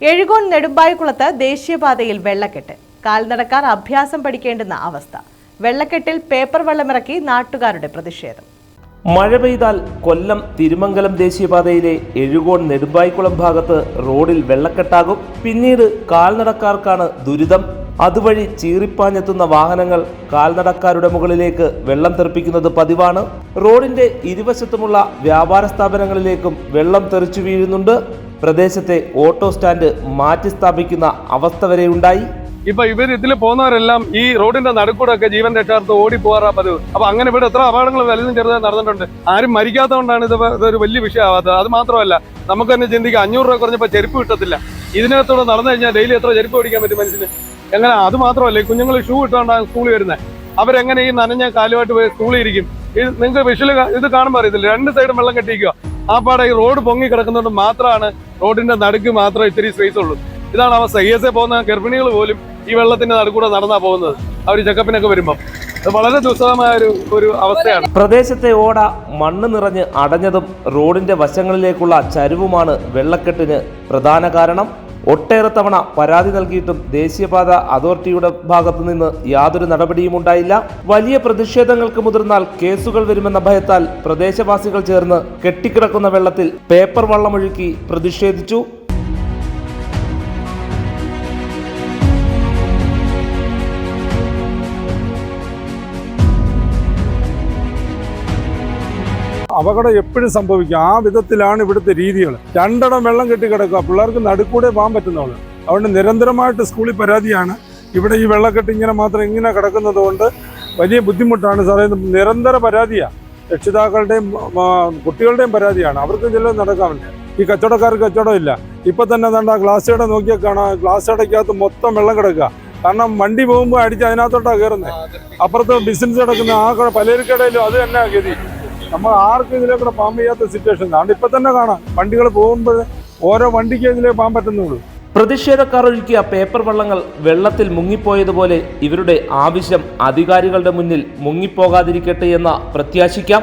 എഴുകോൺ നെടുമ്പായക്കുളത്ത് ദേശീയപാതയിൽ വെള്ളക്കെട്ട്. കാൽനടക്കാർ അഭ്യാസം പഠിക്കേണ്ടുന്ന അവസ്ഥ. വെള്ളക്കെട്ടിൽ പേപ്പർ വെള്ളമിറക്കി നാട്ടുകാരുടെ പ്രതിഷേധം. മഴ പെയ്താൽ കൊല്ലം തിരുമംഗലം ദേശീയപാതയിലെ എഴുകോൺ നെടുമ്പായിക്കുളം ഭാഗത്ത് റോഡിൽ വെള്ളക്കെട്ടാകും. പിന്നീട് കാൽനടക്കാർക്കാണ് ദുരിതം. അതുവഴി ചീറിപ്പാഞ്ഞെത്തുന്ന വാഹനങ്ങൾ കാൽനടക്കാരുടെ മുകളിലേക്ക് വെള്ളം തെറിപ്പിക്കുന്നത് പതിവാണ്. റോഡിന്റെ ഇരുവശത്തുമുള്ള വ്യാപാര സ്ഥാപനങ്ങളിലേക്കും വെള്ളം തെറിച്ചു വീഴുന്നുണ്ട്. പ്രദേശത്തെ ഓട്ടോ സ്റ്റാൻഡ് മാറ്റി സ്ഥാപിക്കുന്ന അവസ്ഥ വരെ ഉണ്ടായി ഇപ്പൊ ഇവർ ഇതിൽ പോകുന്നവരെല്ലാം ഈ റോഡിന്റെ നടുക്കൂടൊക്കെ ജീവൻ രക്ഷാർത്ഥം ഓടി പോകാറാ പതിവ്. അപ്പൊ അങ്ങനെ ഇവിടെ എത്ര അപകടങ്ങൾ വലുതും ചെറുതായി നടന്നിട്ടുണ്ട്. ആരും മരിക്കാത്തതുകൊണ്ടാണ് ഇത് ഇതൊരു വലിയ വിഷയമാവാത്തത്. അത് മാത്രമല്ല നമുക്ക് തന്നെ ചിന്തിക്കാം അഞ്ഞൂറ് രൂപ കുറഞ്ഞപ്പോ ചെരുപ്പ് കിട്ടത്തില്ല. ഇതിനകത്തൂടെ നടന്നു കഴിഞ്ഞാൽ ഡെയിലി എത്ര ചെരുപ്പ് ഓടിക്കാൻ പറ്റും മനുഷ്യന്? എങ്ങനെ? അത് മാത്രമല്ല കുഞ്ഞുങ്ങൾ ഷൂ ഇട്ടുകൊണ്ടാണ് സ്കൂളിൽ വരുന്നത് അവരെങ്ങനെ ഈ നനഞ്ഞ കാലുമായിട്ട് പോയി സ്കൂളിൽ ഇരിക്കും. നിങ്ങൾക്ക് വിഷ്വൽ ഇത് കാണുമ്പോൾ അറിയത്തില്ല. രണ്ട് സൈഡും വെള്ളം കെട്ടിക്കുക ആ പാടെ ഈ റോഡ് പൊങ്ങി കിടക്കുന്നതുകൊണ്ട് മാത്രമാണ് റോഡിന്റെ നടുക്ക് മാത്രം ഇത്തിരി സ്പേസ് ഉള്ളൂ. ഇതാണ് അവസ്ഥ. ഐ എസ് എ പോകുന്ന ഗർഭിണികൾ പോലും ഈ വെള്ളത്തിന്റെ നടുക്കൂടെ നടന്നാ പോകുന്നത്. അവർ ചെക്കപ്പിനൊക്കെ വരുമ്പോൾ വളരെ ദുസ്സഹമായ ഒരു ഒരു അവസ്ഥയാണ്. പ്രദേശത്തെ ഓട മണ്ണ് നിറഞ്ഞ് അടഞ്ഞതും റോഡിന്റെ വശങ്ങളിലേക്കുള്ള ചരിവുമാണ് വെള്ളക്കെട്ടിന് പ്രധാന കാരണം. ഒട്ടേറെ തവണ പരാതി നൽകിയിട്ടും ദേശീയപാത അതോറിറ്റിയുടെ ഭാഗത്തു നിന്ന് യാതൊരു നടപടിയും ഉണ്ടായില്ല. വലിയ പ്രതിഷേധങ്ങൾക്ക് മുതിർന്നാൽ കേസുകൾ വരുമെന്ന ഭയത്താൽ പ്രദേശവാസികൾ ചേർന്ന് കെട്ടിക്കിടക്കുന്ന വെള്ളത്തിൽ പേപ്പർ വള്ളമൊഴുക്കി പ്രതിഷേധിച്ചു. അപകടം എപ്പോഴും സംഭവിക്കും. ആ വിധത്തിലാണ് ഇവിടുത്തെ രീതികൾ. രണ്ടിടം വെള്ളം കെട്ടിക്കിടക്കുക പിള്ളേർക്ക് നടുക്കൂടെ പോകാൻ പറ്റുന്നവൾ അതുകൊണ്ട് നിരന്തരമായിട്ട് സ്കൂളിൽ പരാതിയാണ്. ഇവിടെ ഈ വെള്ളക്കെട്ട് ഇങ്ങനെ മാത്രം ഇങ്ങനെ കിടക്കുന്നത് കൊണ്ട് വലിയ ബുദ്ധിമുട്ടാണ്. സാറേ നിരന്തര പരാതിയാണ് രക്ഷിതാക്കളുടെയും കുട്ടികളുടെയും പരാതിയാണ്. അവർക്ക് ചില നടക്കാൻ ഈ കച്ചവടക്കാർക്ക് കച്ചവടം ഇല്ല. ഇപ്പൊ തന്നെ എന്താ ഗ്ലാസ് കട നോക്കിയാൽ കാണാം. ഗ്ലാസ് കടയ്ക്കകത്ത് മൊത്തം വെള്ളം കിടക്കുക. കാരണം വണ്ടി പോകുമ്പോൾ അടിച്ച് അതിനകത്തോട്ടാണ് കയറുന്നത് അപ്പുറത്ത് ബിസിനസ് നടക്കുന്ന ആ കട പലചരക്കടയിലും അത് തന്നെ ഗതി. നമ്മൾ ആർക്കും ഇതിലേക്കൂടെ പാമ്പ് ചെയ്യാത്ത സിറ്റുവേഷൻ അതുകൊണ്ട് ഇപ്പൊ തന്നെ കാണാം. വണ്ടികൾ പോകുമ്പോൾ ഓരോ വണ്ടിക്ക് ഇതിലേ പോകാൻ പറ്റുന്നുള്ളൂ. പ്രതിഷേധക്കാർ ഒഴുക്കിയ പേപ്പർ വള്ളങ്ങൾ വെള്ളത്തിൽ മുങ്ങിപ്പോയതുപോലെ ഇവരുടെ ആവശ്യം അധികാരികളുടെ മുന്നിൽ മുങ്ങിപ്പോകാതിരിക്കട്ടെ എന്ന് പ്രത്യാശിക്കാം.